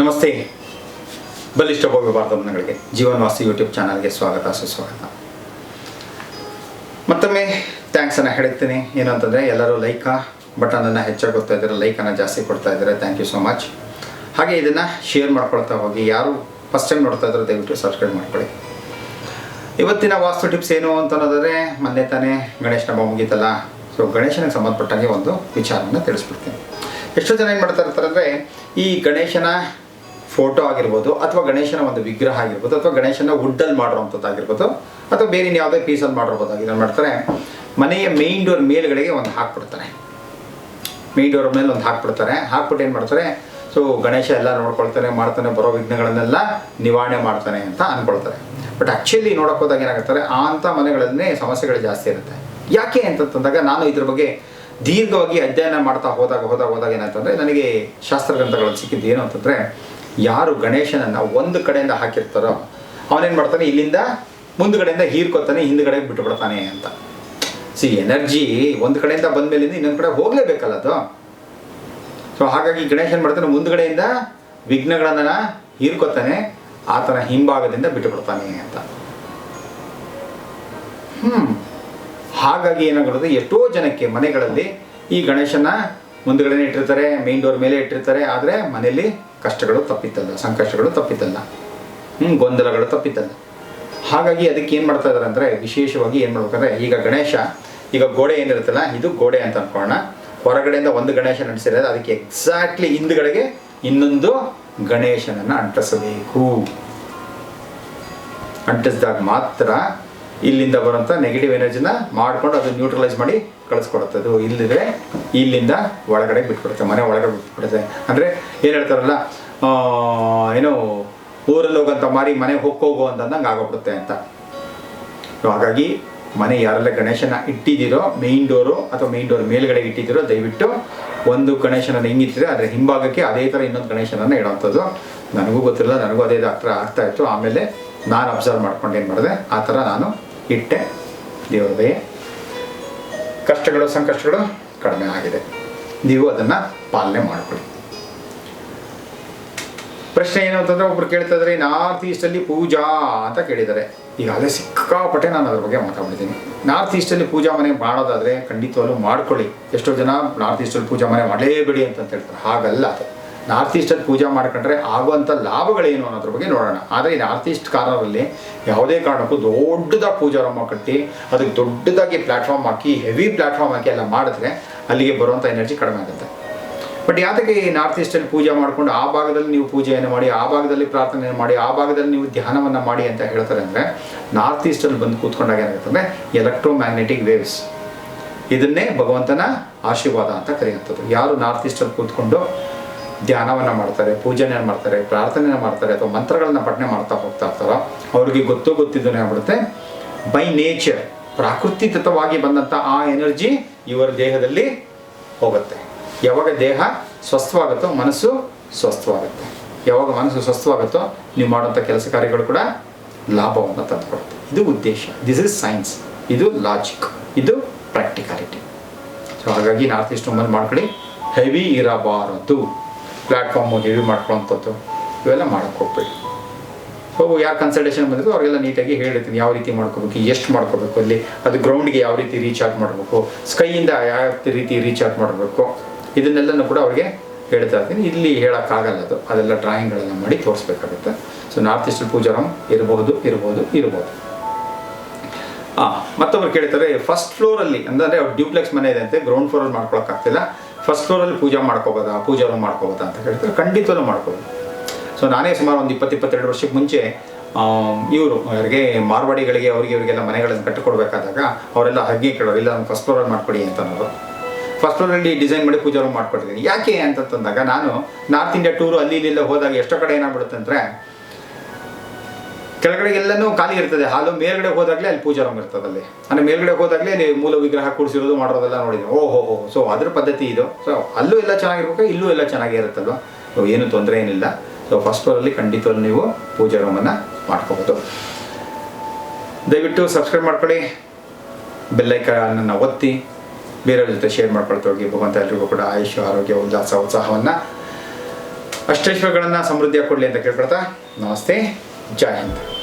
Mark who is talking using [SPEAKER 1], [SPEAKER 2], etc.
[SPEAKER 1] ನಮಸ್ತೆ. ಬಲಿಷ್ಠ ಭವ್ಯ ಭಾರತವನ್ನಗಳಿಗೆ ಜೀವನವಾಸಿ ಯೂಟ್ಯೂಬ್ ಚಾನಲ್ಗೆ ಸ್ವಾಗತ, ಸುಸ್ವಾಗತ. ಮತ್ತೊಮ್ಮೆ ಥ್ಯಾಂಕ್ಸನ್ನು ಹೇಳ್ತೀನಿ ಏನು ಅಂತಂದರೆ, ಎಲ್ಲರೂ ಲೈಕ ಬಟನನ್ನು ಹೆಚ್ಚಾಗಿ ಕೊಡ್ತಾ ಇದ್ದಾರೆ ಲೈಕನ್ನು ಜಾಸ್ತಿ ಕೊಡ್ತಾ ಇದ್ದಾರೆ ಥ್ಯಾಂಕ್ ಯು ಸೊ ಮಚ್ ಹಾಗೆ ಇದನ್ನು ಶೇರ್ ಮಾಡ್ಕೊಳ್ತಾ ಹೋಗಿ, ಯಾರು ಫಸ್ಟ್ ಟೈಮ್ ನೋಡ್ತಾ ಇದ್ದಾರೆ ದಯವಿಟ್ಟು ಸಬ್ಸ್ಕ್ರೈಬ್ ಮಾಡ್ಕೊಳ್ಳಿ. ಇವತ್ತಿನ ವಾಸ್ತು ಟಿಪ್ಸ್ ಏನು ಅಂತ ಅನ್ನೋದಾದರೆ ಮೊನ್ನೆ ತಾನೇ ಗಣೇಶ ಹಬ್ಬ ಮುಗೀತಲ್ಲ ಸೊ ಗಣೇಶನಿಗೆ ಸಂಬಂಧಪಟ್ಟಂಗೆ ಒಂದು ವಿಚಾರವನ್ನು ತಿಳಿಸ್ಬಿಡ್ತೀನಿ. ಎಷ್ಟೋ ಜನ ಏನು ಮಾಡ್ತಾ ಇರ್ತಾರೆ ಅಂದರೆ, ಈ ಗಣೇಶನ ಫೋಟೋ ಆಗಿರ್ಬೋದು ಅಥವಾ ಗಣೇಶನ ಒಂದು ವಿಗ್ರಹ ಆಗಿರ್ಬೋದು ಅಥವಾ ಗಣೇಶನ ವುಡ್ಡಲ್ಲಿ ಮಾಡಿರೋವಂಥದ್ದಾಗಿರ್ಬೋದು ಅಥವಾ ಬೇರೆ ಯಾವುದೇ ಪೀಸಲ್ಲಿ ಮಾಡಿರ್ಬೋದಾಗಿದೆ ಏನು ಮಾಡ್ತಾರೆ. ಮನೆಯ ಮೇಯ್ನ್ ಡೋರ್ ಮೇಲ್ಗಡೆಗೆ ಒಂದು ಹಾಕ್ಬಿಡ್ತಾರೆ. ಮೇನ್ ಡೋರ್ ಮೇಲೆ ಒಂದು ಹಾಕ್ಬಿಡ್ತಾರೆ. ಹಾಕ್ಬಿಟ್ಟು ಏನು ಮಾಡ್ತಾರೆ? ಸೊ ಗಣೇಶ ಎಲ್ಲ ನೋಡ್ಕೊಳ್ತಾನೆ ಮಾಡ್ತಾನೆ, ಬರೋ ವಿಘ್ನಗಳನ್ನೆಲ್ಲ ನಿವಾರಣೆ ಮಾಡ್ತಾನೆ ಅಂತ ಅಂದ್ಕೊಳ್ತಾರೆ ಬಟ್ ಆ್ಯಕ್ಚುಲಿ ನೋಡೋಕೆ ಹೋದಾಗ ಏನಾಗುತ್ತಾರೆ? ಆ ಅಂಥ ಮನೆಗಳನ್ನೇ ಸಮಸ್ಯೆಗಳು ಜಾಸ್ತಿ ಇರುತ್ತೆ. ಯಾಕೆ ಅಂತಂದಾಗ ನಾನು ಇದ್ರ ಬಗ್ಗೆ ದೀರ್ಘವಾಗಿ ಅಧ್ಯಯನ ಮಾಡ್ತಾ ಹೋದಾಗ ಹೋದಾಗ ಹೋದಾಗ ಏನಾಯ್ತಂದರೆ ನನಗೆ ಶಾಸ್ತ್ರ ಗ್ರಂಥಗಳಲ್ಲಿ ಸಿಕ್ಕಿದ್ದು ಏನು ಅಂತಂದರೆ ಯಾರು ಗಣೇಶನನ್ನು ಒಂದು ಕಡೆಯಿಂದ ಹಾಕಿರ್ತಾರೋ, ಅವನೇನು ಮಾಡ್ತಾನೆ, ಇಲ್ಲಿಂದ ಮುಂದುಗಡೆಯಿಂದ ಹೀರ್ಕೊತಾನೆ ಹಿಂದುಗಡೆ ಬಿಟ್ಟುಬಿಡ್ತಾನೆ ಅಂತ. ಸಿ ಎನರ್ಜಿ ಒಂದು ಕಡೆಯಿಂದ ಬಂದ ಮೇಲಿಂದ ಇನ್ನೊಂದು ಕಡೆ ಹೋಗಲೇಬೇಕಲ್ಲ ಅದು. ಸೊ ಹಾಗಾಗಿ ಗಣೇಶ ಏನು ಮಾಡ್ತಾನೆ ಮುಂದ್ಗಡೆಯಿಂದ ವಿಘ್ನಗಳನ್ನು ಹೀರ್ಕೊತಾನೆ, ಆತನ ಹಿಂಭಾಗದಿಂದ ಬಿಟ್ಟುಬಿಡ್ತಾನೆ ಅಂತ. ಹ್ಮ್. ಹಾಗಾಗಿ ಏನಾಗಿರೋದು ಎಷ್ಟೋ ಜನಕ್ಕೆ ಮನೆಗಳಲ್ಲಿ ಈ ಗಣೇಶನ ಮುಂದ್ಗಡೆನೆ ಇಟ್ಟಿರ್ತಾರೆ ಮೇನ್ ಡೋರ್ ಮೇಲೆ ಇಟ್ಟಿರ್ತಾರೆ, ಆದರೆ ಮನೆಯಲ್ಲಿ ಕಷ್ಟಗಳು ತಪ್ಪಿತ್ತಲ್ಲ ಸಂಕಷ್ಟಗಳು ತಪ್ಪಿತ್ತಲ್ಲ ಹ್ಮ್, ಗೊಂದಲಗಳು ತಪ್ಪಿತ್ತಲ್ಲ ಹಾಗಾಗಿ ಅದಕ್ಕೆ ಏನು ಮಾಡ್ತಾ ಇದ್ದಾರೆ ಅಂದರೆ ವಿಶೇಷವಾಗಿ ಏನು ಮಾಡ್ಬೇಕಂದ್ರೆ ಈಗ ಗಣೇಶ, ಈಗ ಗೋಡೆ ಏನಿರುತ್ತಲ್ಲ, ಇದು ಗೋಡೆ ಅಂತ ಅನ್ಕೊಳ್ಳೋಣ. ಹೊರಗಡೆಯಿಂದ ಒಂದು ಗಣೇಶ ನಡೆಸಿರೋದು, ಅದಕ್ಕೆ ಎಕ್ಸಾಕ್ಟ್ಲಿ ಹಿಂದುಗಡೆಗೆ ಇನ್ನೊಂದು ಗಣೇಶನನ್ನು ಅಂಟಿಸಬೇಕು. ಅಂಟಿಸಿದಾಗ ಮಾತ್ರ ಇಲ್ಲಿಂದ ಬರುವಂಥ ನೆಗೆಟಿವ್ ಎನರ್ಜಿನ ಮಾಡಿಕೊಂಡು ಅದು ನ್ಯೂಟ್ರಲೈಸ್ ಮಾಡಿ ಕಳಿಸ್ಕೊಡುತ್ತೆ. ಅದು ಇಲ್ಲಿದ್ರೆ ಇಲ್ಲಿಂದ ಒಳಗಡೆ ಬಿಟ್ಬಿಡುತ್ತೆ, ಮನೆ ಒಳಗಡೆ ಬಿಟ್ಬಿಡುತ್ತೆ. ಅಂದರೆ ಏನು ಹೇಳ್ತಾರಲ್ಲ ಏನು ಊರಲ್ಲಿ ಹೋಗಂತ ಮಾರಿ ಮನೆ ಹೋಗೋಗು ಅಂತಂದಂಗೆ ಆಗೋಗ್ಬಿಡುತ್ತೆ ಅಂತ. ಹಾಗಾಗಿ ಮನೆ ಯಾರೆಲ್ಲ ಗಣೇಶನ ಇಟ್ಟಿದ್ದೀರೋ ಮೇಯ್ನ್ ಡೋರು ಅಥವಾ ಮೇಯ್ನ್ ಡೋರ್ ಮೇಲ್ಗಡೆ ಇಟ್ಟಿದ್ದೀರೋ, ದಯವಿಟ್ಟು ಒಂದು ಗಣೇಶನನ್ನು ಹಿಂಗಿಟ್ಟಿದ್ರೆ ಅದರ ಹಿಂಭಾಗಕ್ಕೆ ಅದೇ ಥರ ಇನ್ನೊಂದು ಗಣೇಶನನ್ನು ಇಡೋವಂಥದ್ದು ನನಗೂ ಗೊತ್ತಿರಲ್ಲ, ನನಗೂ ಅದೇ ಹತ್ರ ಆಗ್ತಾ ಇತ್ತು. ಆಮೇಲೆ ನಾನು ಅಬ್ಸರ್ವ್ ಮಾಡ್ಕೊಂಡು ಏನು ಮಾಡಿದೆ, ಆ ಥರ ನಾನು ಇಟ್ಟೆ. ದೇವರ ದಯೆ. ಕಷ್ಟಗಳು, ಸಂಕಷ್ಟಗಳು ಕಡಿಮೆ ಆಗಿದೆ. ನೀವು ಅದನ್ನು ಪಾಲನೆ ಮಾಡಿಕೊಳ್ಳಿ. ಪ್ರಶ್ನೆ ಏನು ಅಂತಂದರೆ ಒಬ್ರು ಕೇಳ್ತಾ ಇದ್ದಾರೆ ನಾರ್ತ್ ಈಸ್ಟಲ್ಲಿ ಪೂಜಾ ಅಂತ ಕೇಳಿದ್ದಾರೆ. ಈಗಾಗಲೇ ಸಿಕ್ಕಾಪಟ್ಟೆ ನಾನು ಅದ್ರ ಬಗ್ಗೆ ಮಾತಾಡ್ಬಿಡ್ತೀನಿ ನಾರ್ತ್ ಈಸ್ಟಲ್ಲಿ ಪೂಜಾ ಮನೆ ಮಾಡೋದಾದ್ರೆ ಖಂಡಿತವಾಗ್ಲೂ ಮಾಡ್ಕೊಳ್ಳಿ. ಎಷ್ಟೋ ಜನ ನಾರ್ತ್ ಈಸ್ಟಲ್ಲಿ ಪೂಜಾ ಮನೆ ಮಾಡಲೇಬೇಡಿ ಅಂತ ಹೇಳ್ತಾರೆ. ಹಾಗಲ್ಲ ಅದು. ನಾರ್ತ್ ಈಸ್ಟಲ್ಲಿ ಪೂಜೆ ಮಾಡ್ಕೊಂಡ್ರೆ ಆಗುವಂಥ ಲಾಭಗಳೇನು ಅನ್ನೋದ್ರ ಬಗ್ಗೆ ನೋಡೋಣ. ಆದರೆ ಈ ನಾರ್ತ್ ಈಸ್ಟ್ ಕಾರ್ನರಲ್ಲಿ ಯಾವುದೇ ಕಾರಣಕ್ಕೂ ದೊಡ್ಡದಾಗಿ ಪೂಜಾ ರೂಮ ಕಟ್ಟಿ, ಅದಕ್ಕೆ ದೊಡ್ಡದಾಗಿ ಪ್ಲ್ಯಾಟ್ಫಾರ್ಮ್ ಹಾಕಿ, ಹೆವಿ ಪ್ಲ್ಯಾಟ್ಫಾರ್ಮ್ ಹಾಕಿ ಎಲ್ಲ ಮಾಡಿದ್ರೆ ಅಲ್ಲಿಗೆ ಬರುವಂಥ ಎನರ್ಜಿ ಕಡಿಮೆ ಆಗುತ್ತೆ. ಬಟ್ ಯಾತಕ್ಕೆ ಈ ನಾರ್ತ್ ಈಸ್ಟಲ್ಲಿ ಪೂಜೆ ಮಾಡಿಕೊಂಡು ಆ ಭಾಗದಲ್ಲಿ ನೀವು ಪೂಜೆಯನ್ನು ಮಾಡಿ, ಆ ಭಾಗದಲ್ಲಿ ಪ್ರಾರ್ಥನೆಯನ್ನು ಮಾಡಿ, ಆ ಭಾಗದಲ್ಲಿ ನೀವು ಧ್ಯಾನವನ್ನು ಮಾಡಿ ಅಂತ ಹೇಳ್ತಾರೆ ಅಂದರೆ ನಾರ್ತ್ ಈಸ್ಟಲ್ಲಿ ಬಂದು ಕೂತ್ಕೊಂಡಾಗ ಏನಾಗುತ್ತೆ ಅಂದರೆ ಎಲೆಕ್ಟ್ರೋ ಮ್ಯಾಗ್ನೆಟಿಕ್ ವೇವ್ಸ್. ಇದನ್ನೇ ಭಗವಂತನ ಆಶೀರ್ವಾದ ಅಂತ ಕರೆಯುವಂಥದ್ದು. ಯಾರು ನಾರ್ತ್ ಈಸ್ಟಲ್ಲಿ ಕೂತ್ಕೊಂಡು ಧ್ಯಾನವನ್ನು ಮಾಡ್ತಾರೆ ಪೂಜೆನ ಮಾಡ್ತಾರೆ, ಪ್ರಾರ್ಥನೆಯನ್ನು ಮಾಡ್ತಾರೆ ಅಥವಾ ಮಂತ್ರಗಳನ್ನ ಪಠನೆ ಮಾಡ್ತಾ ಹೋಗ್ತಾ ಇರ್ತಾರೋ, ಅವ್ರಿಗೆ ಗೊತ್ತೋ ಗೊತ್ತಿದ್ದನೇ ಆಗ್ಬಿಡುತ್ತೆ. ಬೈ ನೇಚರ್ ಪ್ರಾಕೃತಿಕವಾಗಿ ಬಂದಂಥ ಆ ಎನರ್ಜಿ ಇವರ ದೇಹದಲ್ಲಿ ಹೋಗುತ್ತೆ. ಯಾವಾಗ ದೇಹ ಸ್ವಸ್ಥವಾಗುತ್ತೋ, ಮನಸ್ಸು ಸ್ವಸ್ಥವಾಗುತ್ತೆ. ಯಾವಾಗ ಮನಸ್ಸು ಸ್ವಸ್ಥವಾಗುತ್ತೋ, ನೀವು ಮಾಡುವಂಥ ಕೆಲಸ ಕಾರ್ಯಗಳು ಕೂಡ ಲಾಭವನ್ನು ತಂದುಕೊಡುತ್ತೆ. ಇದು ಉದ್ದೇಶ. ದಿಸ್ ಇಸ್ ಸೈನ್ಸ್ ಇದು ಲಾಜಿಕ್ ಇದು ಪ್ರಾಕ್ಟಿಕಾಲಿಟಿ ಸೊ ಹಾಗಾಗಿ ನಾರ್ತ್ ಈಸ್ಟ್ ರೂಮಲ್ಲಿ ಮಾಡ್ಕೊಳ್ಳಿ. ಹೆವಿ ಇರಬಾರದು. ಪ್ಲ್ಯಾಟ್ಫಾರ್ಮು ಹೆವಿ ಮಾಡ್ಕೊಳ್ಳೋಂಥದ್ದು ಇವೆಲ್ಲ ಮಾಡೋಕ್ಕೆ ಹೋಗ್ಬೇಡಿ ಹೋಗು, ಯಾರು ಕನ್ಸಲ್ಟೇಷನ್ ಬಂದಿದ್ದು ಅವರೆಲ್ಲ ನೀಟಾಗಿ ಹೇಳಿರ್ತೀನಿ. ಯಾವ ರೀತಿ ಮಾಡ್ಕೋಬೇಕು, ಎಷ್ಟು ಮಾಡ್ಕೋಬೇಕು ಅಲ್ಲಿ, ಅದು ಗ್ರೌಂಡ್ಗೆ ಯಾವ ರೀತಿ ರೀಚಾರ್ಜ್ ಮಾಡಬೇಕು ಸ್ಕೈಯಿಂದ ಯಾವ ರೀತಿ ರೀಚಾರ್ಜ್ ಮಾಡಬೇಕು, ಇದನ್ನೆಲ್ಲನೂ ಕೂಡ ಅವ್ರಿಗೆ ಹೇಳ್ತಾ ಇರ್ತೀನಿ. ಇಲ್ಲಿ ಹೇಳೋಕ್ಕಾಗಲ್ಲ ಅದು. ಅದೆಲ್ಲ ಡ್ರಾಯಿಂಗ್ಗಳೆಲ್ಲ ಮಾಡಿ ತೋರಿಸ್ಬೇಕಾಗುತ್ತೆ. ಸೊ ನಾರ್ತ್ ಈಸ್ಟ್ ಪೂಜಾರಂ ಇರಬಹುದು ಇರಬಹುದು ಇರಬಹುದು ಹಾಂ ಮತ್ತೊಬ್ಬರು ಕೇಳ್ತಾರೆ ಫಸ್ಟ್ ಫ್ಲೋರಲ್ಲಿ ಅಂದರೆ ಅವ್ರು ಡ್ಯೂಪ್ಲೆಕ್ಸ್ ಮನೆ ಇದೆ ಅಂತೆ ಗ್ರೌಂಡ್ ಫ್ಲೋರಲ್ಲಿ ಮಾಡ್ಕೊಳಕ್ಕಾಗ್ತಿಲ್ಲ. ಫಸ್ಟ್ ಫ್ಲೋರಲ್ಲಿ ಪೂಜಾ ಮಾಡ್ಕೋಬೋದಾ? ಪೂಜಾ ರೂಮ್ ಮಾಡ್ಕೋಬೋದಾ ಅಂತ ಕೇಳ್ತಾರೆ. ಖಂಡಿತವೂ ಮಾಡ್ಕೋಬೋದು. ಸೊ ನಾನೇ ಸುಮಾರು ಒಂದು ಇಪ್ಪತ್ತು ಇಪ್ಪತ್ತೆರಡು ವರ್ಷಕ್ಕೆ ಮುಂಚೆ ಇವರು, ಅವರಿಗೆ ಮಾರ್ವಾಡಿಗಳಿಗೆ, ಅವರಿಗೆ, ಇವರಿಗೆಲ್ಲ ಮನೆಗಳನ್ನು ಕಟ್ಟಿಕೊಡ್ಬೇಕಾದಾಗ ಅವರೆಲ್ಲ ಹಗ್ಗೆ ಕೇಳೋರು, ಇಲ್ಲ ನಾನು ಫಸ್ಟ್ ಫ್ಲೋರಲ್ಲಿ ಮಾಡ್ಕೊಡಿ ಅಂತ ಅನ್ನೋರು. ಫಸ್ಟ್ ಫ್ಲೋರಲ್ಲಿ ಡಿಸೈನ್ ಮಾಡಿ ಪೂಜಾ ಮಾಡ್ಕೊಡ್ತೀನಿ ಯಾಕೆ ಅಂತಂದಾಗ ನಾನು ನಾರ್ತ್ ಇಂಡಿಯಾ ಟೂರು ಅಲ್ಲಿ ಇಲ್ಲೆಲ್ಲ ಹೋದಾಗ ಎಷ್ಟೋ ಕಡೆ ಏನಾಗ್ಬಿಡುತ್ತೆ ಅಂದರೆ ಕೆಳಗಡೆ ಎಲ್ಲನೂ ಖಾಲಿ ಇರ್ತದೆ. ಹಾಲು ಮೇಲ್ಗಡೆ ಹೋದಾಗಲೇ ಅಲ್ಲಿ ಪೂಜಾ ರೂಮ್ ಇರ್ತದೆ ಅಲ್ಲಿ. ಅಂದರೆ ಮೇಲ್ಗಡೆ ಹೋದಾಗಲೇ ಮೂಲ ವಿಗ್ರಹ ಕೂಡಿಸಿರೋದು ಮಾಡೋದೆಲ್ಲ ನೋಡಿದ್ದೀನಿ ಓಹೋ ಹೋ ಸೊ ಅದ್ರ ಪದ್ಧತಿ ಇದು. ಸೊ ಅಲ್ಲೂ ಎಲ್ಲ ಚೆನ್ನಾಗಿರ್ಬೇಕು, ಇಲ್ಲೂ ಎಲ್ಲ ಚೆನ್ನಾಗೇ ಇರುತ್ತಲ್ವ? ಸೊ ಏನು ತೊಂದರೆ ಏನಿಲ್ಲ. ಸೊ ಫಸ್ಟ್ ಫ್ಲೋರಲ್ಲಿ ಖಂಡಿತವಾಗ್ಲೂ ನೀವು ಪೂಜಾ ರೂಮನ್ನು ಮಾಡ್ಕೋಬೋದು ದಯವಿಟ್ಟು ಸಬ್ಸ್ಕ್ರೈಬ್ ಮಾಡ್ಕೊಳ್ಳಿ. ಬೆಲ್ಲೈಕನ್ನ ಒತ್ತಿ. ಬೇರೆಯವ್ರ ಜೊತೆ ಶೇರ್ ಮಾಡ್ಕೊಳ್ತಾ ಹೋಗಿ ಭಗವಂತ ಎಲ್ರಿಗೂ ಕೂಡ ಆಯುಷ್ಯ ಆರೋಗ್ಯ, ಉಲ್ಲಾಸ, ಉತ್ಸಾಹವನ್ನು ಅಷ್ಟೈಶ್ವರ್ಯಗಳನ್ನು ಸಮೃದ್ಧಿಯಾಗಿ ಕೊಡಲಿ ಅಂತ ಕೇಳ್ಕೊಳ್ತಾ. ನಮಸ್ತೆ. Giant.